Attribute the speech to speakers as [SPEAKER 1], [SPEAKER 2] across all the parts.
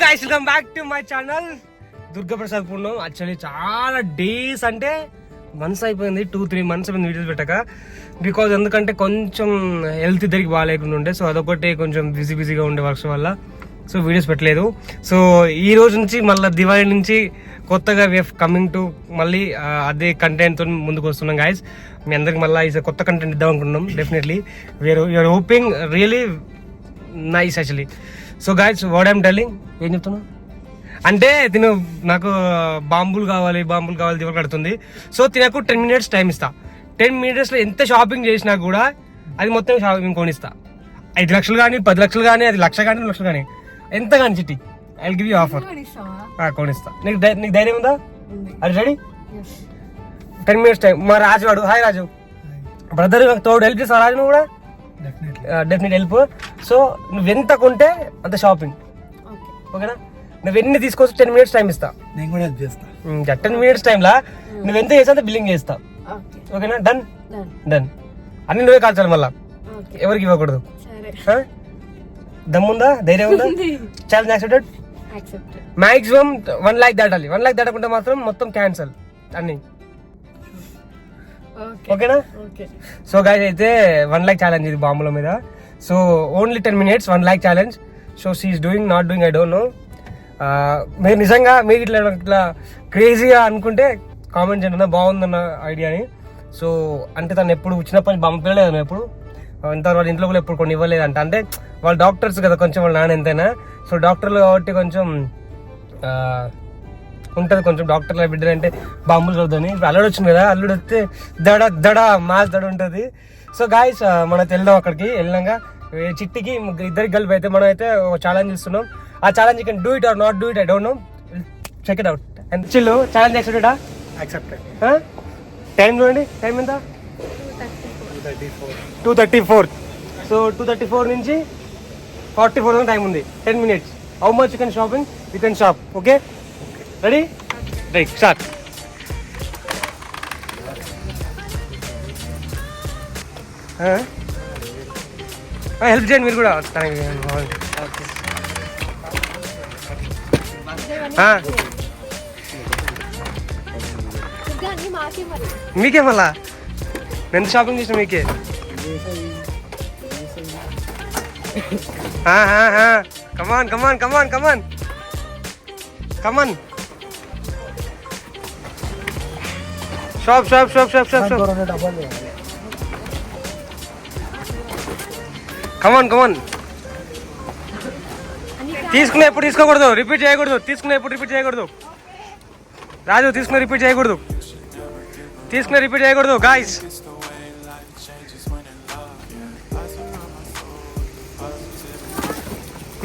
[SPEAKER 1] Guys welcome back to my channel Durgaprasad Purnam. Actually చాలా days అంటే months అయిపోయింది. Two three months అయిపోయింది videos పెట్టక. బికాజ్ ఎందుకంటే కొంచెం హెల్త్ ఇద్దరికి బాగాలేకుండా ఉండే. సో అదొకటి కొంచెం బిజీ బిజీగా ఉండే వర్క్స్ వల్ల. సో వీడియోస్ పెట్టలేదు. సో ఈ రోజు నుంచి మళ్ళీ దివాళీ నుంచి కొత్తగా వేఫ్ కమింగ్ టు మళ్ళీ అదే కంటెంట్తో ముందుకు వస్తున్నాం గాయస్ మీ అందరికి మళ్ళీ ఈసారి కొత్త కంటెంట్ ఇద్దాం అనుకుంటున్నాం definitely we're you're hoping really nice actually so guys what I'm telling ఏం చెప్తున్నా? అంటే తిను నాకు బాంబులు కావాలి బాంబులు కావాలి దివర్ కడుతుంది. సో తినకు టెన్ మినిట్స్ టైం ఇస్తా. టెన్ మినిట్స్లో ఎంత షాపింగ్ చేసినా కూడా అది మొత్తం షాపింగ్ కొనిస్తా. ఐదు లక్షలు కానీ పది లక్షలు కానీ అది లక్ష కానీ లక్షలు కానీ ఎంత కానీ చిట్టి. ఐ గివ్ యూ ఆఫర్ కొనిస్తా. నీకు నీకు ధైర్యం ఉందా? అది రెడీ టెన్ మినిట్స్ టైం మా రాజు వాడు హాయ్ రాజు. బ్రదర్ తోడు హెల్ప్ చేస్తా రాజు నువ్వు కూడా? డెఫినెట్ హెల్ప్ సో నువ్వు ఎంత కొంటే అంత షాపింగ్ ఓకేనా నువ్వు ఎన్ని తీసుకొచ్చి టెన్ మినిట్స్ టైం ఇస్తా.
[SPEAKER 2] నేను కూడా హెల్ప్ చేస్తా.
[SPEAKER 1] టెన్ మినిట్స్ టైంలో నువ్వు ఎంత చేస్తే అంత బిల్లింగ్ చేస్తా. ఓకేనా డన్ డన్ అన్ని నువ్వే కాల్చాలి మళ్ళా. ఎవరికి ఇవ్వకూడదు? దమ్ముందా? ధైర్యం ఉందా? Challenge accepted maximum one lakh దాటాలి. వన్ లాక్ దాటకుంటే మాత్రం మొత్తం క్యాన్సల్ అన్ని. ఓకేనా? సో గాయస్ అయితే వన్ ల్యాక్ ఛాలెంజ్ ఇది బాంబుల మీద. So only ten minutes one lakh challenge so she's doing not doing I don't know మీరు నిజంగా మీరు ఇట్లా ఇట్లా క్రేజీగా అనుకుంటే కామెంట్ చేయండి బాగుందన్న ఐడియాని సో అంటే తను ఎప్పుడు చిన్నప్పటి నుంచి పిల్లలేదు ఎప్పుడు? అంత వాళ్ళ ఇంట్లో కూడా ఎప్పుడు కొన్ని ఇవ్వలేదంట. అంటే వాళ్ళ డాక్టర్స్ కదా కొంచెం వాళ్ళ నాన్న ఎంతైనా. సో డాక్టర్లు కాబట్టి కొంచెం ఆ, ఉంటది కొంచెం డాక్టర్ల బిడ్డలు అంటే బాంబులు ఇప్పుడు అల్లుడు వచ్చింది కదా అల్లుడు వస్తే దడ దడ మాస్ దడ ఉంటది. సో గాయస్ మనం వెళ్దాం అక్కడికి వెళ్ళినాక చిట్టికి ఇద్దరికి కలిపి అయితే మనం అయితే ఒక ఛాలెంజ్ ఇస్తున్నాం ఆ challenge can do it or not do it I don't know check it out and chill challenge యాక్సెప్టెడా
[SPEAKER 2] accepted
[SPEAKER 1] time చూడండి టైం ఎంత? Two thirty four so two thirty four నుంచి ఫార్టీ ఫోర్ టైం ఉంది. Ten minutes how much you can shopping you can shop okay ready right start help చేయండి మీరు కూడా తనకి మీకే మళ్ళా? ఎంత షాపింగ్ చేసిన మీకే. Come on come on come on come on come on shop shop shop shop shop shop come on come on తీసుకునే ఎప్పుడు తీసుకోకూడదు రిపీట్ చేయకూడదు తీసుకునే ఎప్పుడు రిపీట్ చేయకూడదు. రాజు తీసుకునే రిపీట్ చేయకూడదు. తీసుకునే రిపీట్ చేయకూడదు గాయస్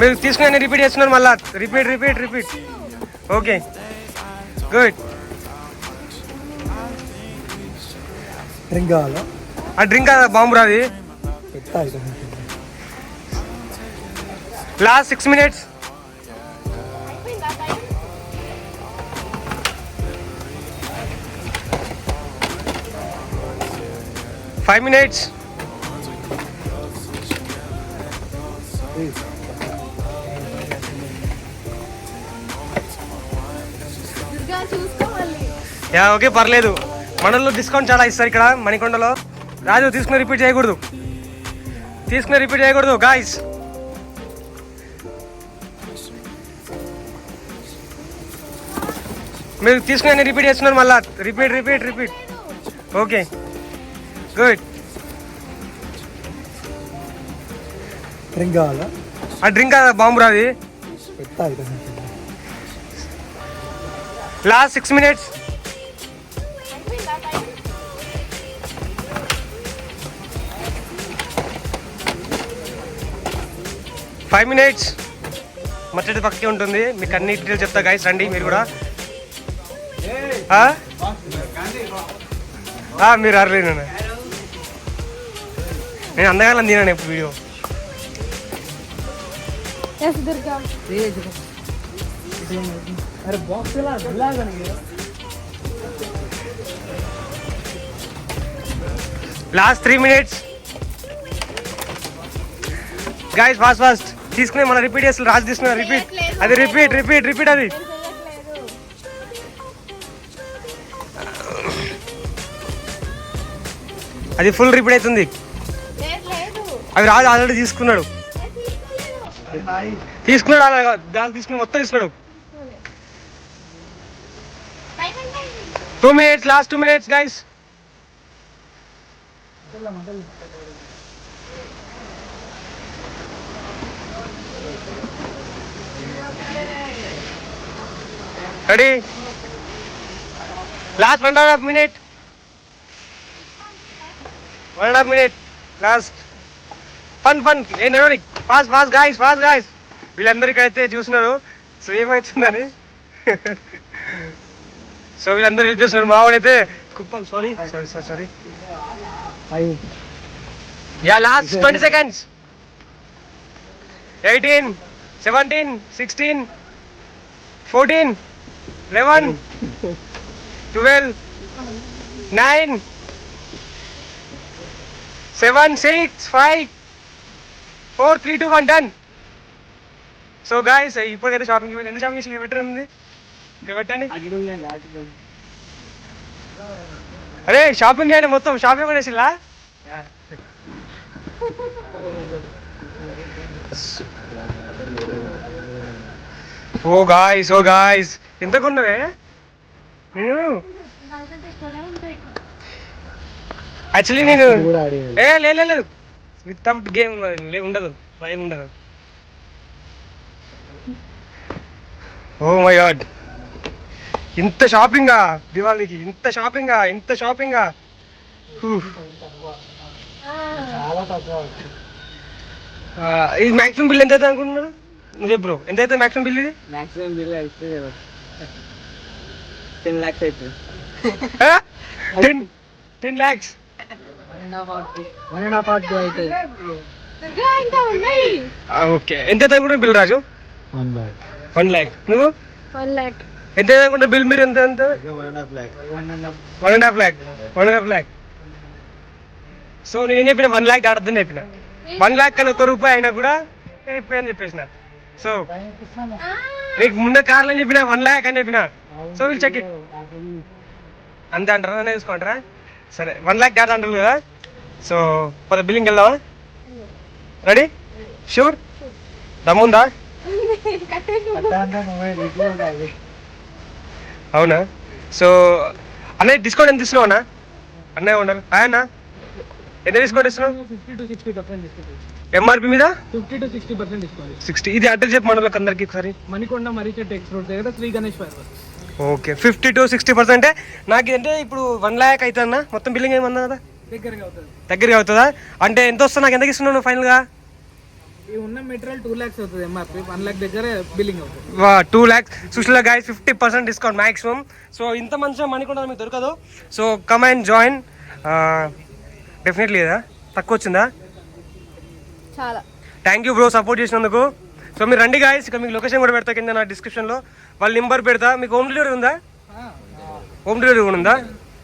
[SPEAKER 1] మీరు తీసుకునే రిపీట్ చేస్తున్నారు మళ్ళా. Repeat repeat repeat okay good
[SPEAKER 2] drink కావాలా?
[SPEAKER 1] ఆ డ్రింక్ బాంబు రాది? Last six minutes five minutes yeah okay పర్లేదు. మనలో డిస్కౌంట్ చాలా ఇస్తారు ఇక్కడ మణికొండలో. రాజు తీసుకుని రిపీట్ చేయకూడదు. తీసుకుని రిపీట్ చేయకూడదు గాయస్ మీరు తీసుకుని రిపీట్ చేస్తున్నారు మళ్ళా. Repeat repeat repeat okay good
[SPEAKER 2] drink కావాలా?
[SPEAKER 1] ఆ డ్రింక్ బాంబు రాది. Last six minutes five minutes మచ్చడి పక్కకే ఉంటుంది. మీకు అన్ని డీటెయిల్స్ చెప్తా గైస్ రండి మీరు కూడా. ఆ? ఆ, మీరు అర్లేదు నేను. అందగాలని తినాను ఇప్పుడు వీడియో.
[SPEAKER 2] అరే బాక్స్ ఎలా
[SPEAKER 1] last three minutes guys fast fast తీసుకునే మన రిపీట్ చేస్తారు రాజు తీసుకున్నా రిపీట్ అది రిపీట్ రిపీట్ రిపీట్ అది. అది ఫుల్ రిపీట్ అవుతుంది. అవి రాజు ఆల్రెడీ తీసుకున్నాడు. తీసుకున్నాడు అలా దాని తీసుకుని మొత్తం తీసుకున్నాడు. Two minutes last two minutes guys ready last one and half minute one and half minute last fun fun a fast fast guys fast guys వీళ్ళందరికీ అయితే చూస్తున్నారు సో ఏమవుతుందని సో వీళ్ళందరూ ఏం చూస్తున్నారు? మావాడైతే Kuppam sorry sorry sorry sorry yeah last twenty seconds eighteen seventeen sixteen fourteen eleven twelve nine seven six five four three two one done so guys ఇప్పటికైతే shopping ఎన్ని shopping చేసి బెటర్ ఉంది ఇక్కడ పెట్టండి అరే షాపింగ్ చేయండి మొత్తం షాపింగ్ కూడా వేసిల్లా ఓ గాయస్ ఓ గాయస్ ఎంత కొన్నవే నేను యాక్చువల్లీ నేను ఏ లే లే, లేదు. వితౌట్ గేమ్ ఉండదు. భయం ఉండదు. ఓ మై గాడ్ ఇంత షాపింగా దివాళీకి ఇంత షాపింగా ఇంత షాపింగా ఇది మాక్సిమం బిల్ ఎంత అవుతుంది అనుకుంటున్నాను నువ్వు బ్రో ఎంత అవుతుంది మాక్సిమం బిల్ ఇది?
[SPEAKER 2] మ్యాక్సిమం బిల్ అయితే టెన్ ల్యాక్స్ అవుతుంది
[SPEAKER 1] ten ten lakhs
[SPEAKER 2] one and half అవుతుంది
[SPEAKER 1] ఓకే ఎంత అనుకుంటున్నా బిల్ రాజు
[SPEAKER 2] వన్
[SPEAKER 1] ల్యాక్ నువ్వు
[SPEAKER 3] వన్ ల్యాక్
[SPEAKER 1] ఎంత అనుకుంటా బిల్ మీరు ఎంత ఎంత
[SPEAKER 2] one and half lakh one and half
[SPEAKER 1] lakh one and half lakh so నేను చెప్పిన వన్ ల్యాక్ దాటద్దని చెప్పిన. వన్ ల్యాక్ కన్నా ఒక రూపాయి అయినా కూడా అయిపోయి చెప్పేసిన. సో నీకు ముందే కార్లు అని చెప్పిన వన్ ల్యాక్ అని చెప్పిన. సో వీళ్ళు చెక్ ఇట్ అంతే అంటారా? నేను తీసుకుంటారా సరే వన్ ల్యాక్ దాటా అంటారు కదా? సో పద బిల్లింగ్ వెళ్దామా రెడీ షూర్ దమ్ముందా అవునా? సో అన్నయ్య డిస్కౌంట్ ఎంత ఇస్తున్నావు అన్న? అన్నయ్య ఉండాలి ఆయన ఎంత డిస్కౌంట్ ఇస్తున్నావు? ఎంఆర్పి మీద?
[SPEAKER 2] Fifty to sixty percent discount.
[SPEAKER 1] Sixty. ఇది అడ్రస్ చెప్పు మనలోకి అందరికి ఒకసారి.
[SPEAKER 2] మణికొండ మరీచెట్ ఎక్స్ రోడ్ దగ్గర Shri Ganesh fire
[SPEAKER 1] okay. Fifty to sixty percent నాకు అంటే ఇప్పుడు వన్ ల్యాక్ అవుతుందన్న మొత్తం బిల్లింగ్ ఏమన్నా కదా?
[SPEAKER 2] దగ్గరగా అవుతుంది.
[SPEAKER 1] దగ్గరగా అవుతుందా? అంటే ఎంత వస్తుంది? నాకు ఎంత ఇస్తున్నావు ఫైనల్గా?
[SPEAKER 2] ఈ ఉన్న మెటీరియల్ టూ ల్యాక్స్ అవుతుంది ఎంఆర్పి వన్ ల్యాక్ దగ్గర బిల్లింగ్ అవుతుంది.
[SPEAKER 1] Two lakhs. Sushila guys fifty percent discount maximum. So ఇంత మంచిగా మనీ కూడా మీకు దొరకదు. So come and join. Definitely కదా? తక్కువ వచ్చిందా?
[SPEAKER 3] చాలా.
[SPEAKER 1] థ్యాంక్ యూ బ్రో సపోర్ట్ చేసినందుకు. సో మీరు రండి గాయస్ ఇక్కడ మీకు లొకేషన్ కూడా పెడతా కింద నా డిస్క్రిప్షన్లో వాళ్ళ నెంబర్ పెడతా. మీకు హోమ్ డెలివరీ ఉందా? హోమ్ డెలివరీ కూడా ఉందా?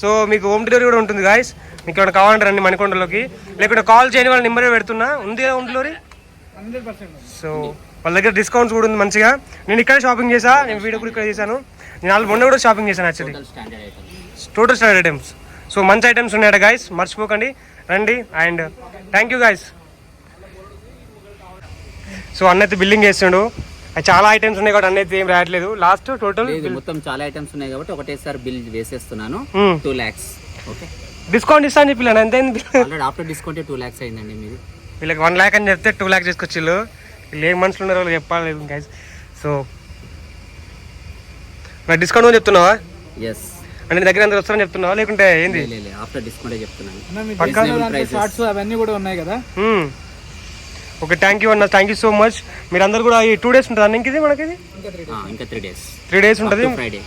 [SPEAKER 1] సో మీకు హోమ్ డెలివరీ కూడా ఉంటుంది గాయస్ మీకు ఏమైనా కావాలంటే రండి మణికొండలోకి. లేకుంటే కాల్ చేయని వాళ్ళ నెంబర్ పెడుతున్నా. ఉంది కదా హోమ్ డెలివరీ సో వాళ్ళ దగ్గర డిస్కౌంట్స్ కూడా ఉంది మంచిగా. నేను ఇక్కడ షాపింగ్ చేసా. నేను వీడియో కూడా ఇక్కడ చేశాను. నేను వాళ్ళు మొన్న కూడా షాపింగ్ చేశాను actually total standard items so మంచి ఐటమ్స్ ఉన్నాయట గాయస్ మర్చిపోకండి. రండి. And thank you guys so అన్నైతే billing చేస్తుండు. అది చాలా ఐటమ్స్ ఉన్నాయి కాబట్టి అన్నైతే ఏం రాయట్లేదు. లాస్ట్ టోటల్
[SPEAKER 4] మొత్తం చాలా ఐటమ్స్ ఉన్నాయి కాబట్టి ఒకటేసారి బిల్ వేసేస్తున్నాను. టూ ల్యాక్స్ ఓకే
[SPEAKER 1] డిస్కౌంట్ ఇస్తా అని చెప్పి ఎంత
[SPEAKER 4] ఆఫ్టర్ డిస్కౌంట్ టూ ల్యాక్స్ అయిందండి మీది.
[SPEAKER 1] వీళ్ళకి వన్ ల్యాక్ అని చెప్తే టూ ల్యాక్స్ తీసుకొచ్చిళ్ళు వీళ్ళు ఏం మనుషులు ఉన్నారో వాళ్ళు చెప్పాలి గైస్ సో నా డిస్కౌంట్ అని చెప్తున్నావా?
[SPEAKER 4] ఎస్
[SPEAKER 1] అంటే దగ్గర ఎంత వస్తారని చెప్తున్నావా? లేకుంటే ఏంది?
[SPEAKER 4] ఆఫ్టర్ డిస్కౌంట్ చెప్తున్నాను.
[SPEAKER 2] అవన్నీ కూడా ఉన్నాయి కదా?
[SPEAKER 1] మ్మ్. ఓకే థ్యాంక్ యూ అన్న. థ్యాంక్ యూ సో మచ్ మీరందరూ కూడా ఈ టూ డేస్ ఉంటుంది అన్న? ఇది మనకి ఇది
[SPEAKER 4] ఆ, ఇంకా త్రీ డేస్
[SPEAKER 1] త్రీ డేస్ ఉంటుంది.
[SPEAKER 4] ఫ్రైడే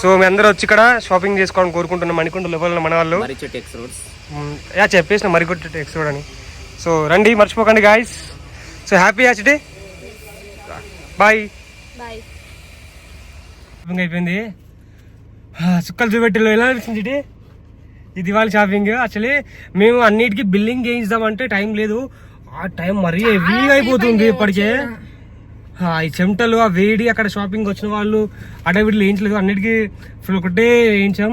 [SPEAKER 1] సో మీ అందరూ వచ్చి ఇక్కడ షాపింగ్ చేసుకోవాలని కోరుకుంటున్నాం మణికొండ లోపల మన వాళ్ళు
[SPEAKER 4] టెక్స్.
[SPEAKER 1] యా చెప్పేసిన మరికొట్టి ఎక్స్పోర్ట్ అని. సో రండి మర్చిపోకండి గాయస్ సో హ్యాపీ యాచిటీ బాయ్
[SPEAKER 3] బాయ్
[SPEAKER 1] షాపింగ్ అయిపోయింది. ఆ, చుక్కలు చూపెట్టిలో ఎలా అనిపించింది? ఈ దివాళీ షాపింగ్ యాక్చువల్లీ మేము అన్నిటికీ బిల్లింగ్ చేయిద్దామంటే టైం లేదు. ఆ టైం మరీ హెవీ అయిపోతుంది ఇప్పటికే. ఆ, ఈ చెమటలు ఆ వేడి అక్కడ షాపింగ్ వచ్చిన వాళ్ళు అడవిడిలు వేయించలేదు అన్నిటికీ ఫుల్ ఒకటే వేయించాం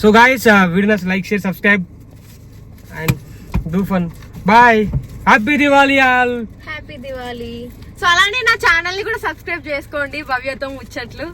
[SPEAKER 1] so guys video like share subscribe and do fun bye happy Diwali all
[SPEAKER 3] happy Diwali so అలానే నా ఛానల్ని కూడా సబ్స్క్రైబ్ చేసుకోండి భవ్యతో ముచ్చట్లు.